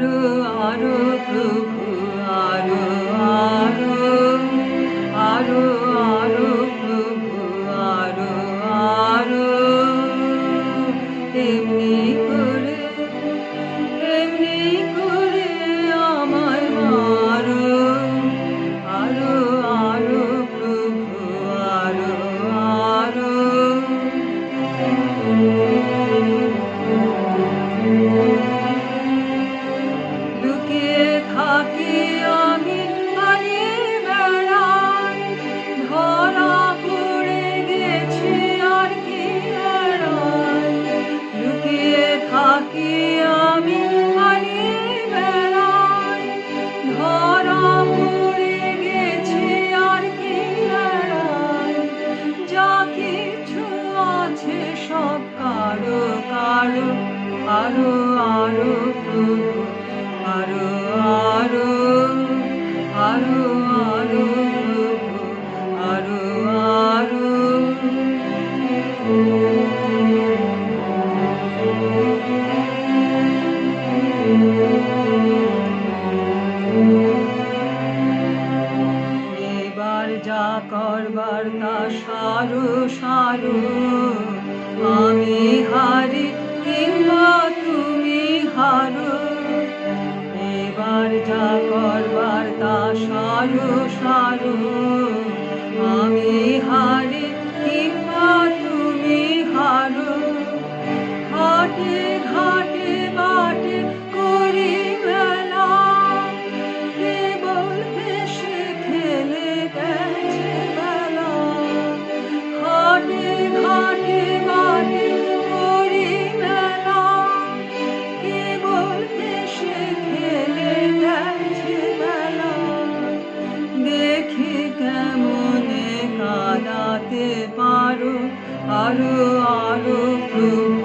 আরও আরও প্রভু, আরও আরও আরও আরও প্রভু, আরও আরও। এমনি করে এমনি করে আমার আরও আরও আরও প্রভু, আরও আরও। কারও কারও আরও আরও প্রভু আরও আরও আরও আরও প্রভু আরও আরও। যা করবার তা সারো সারো। আমি হারি কিংবা তুমি হারো। এবার যা করবার তা সারো সারো। আমি হারি কিংবা তুমি হারো। ঘাটে পারো আরো আরো প্রভু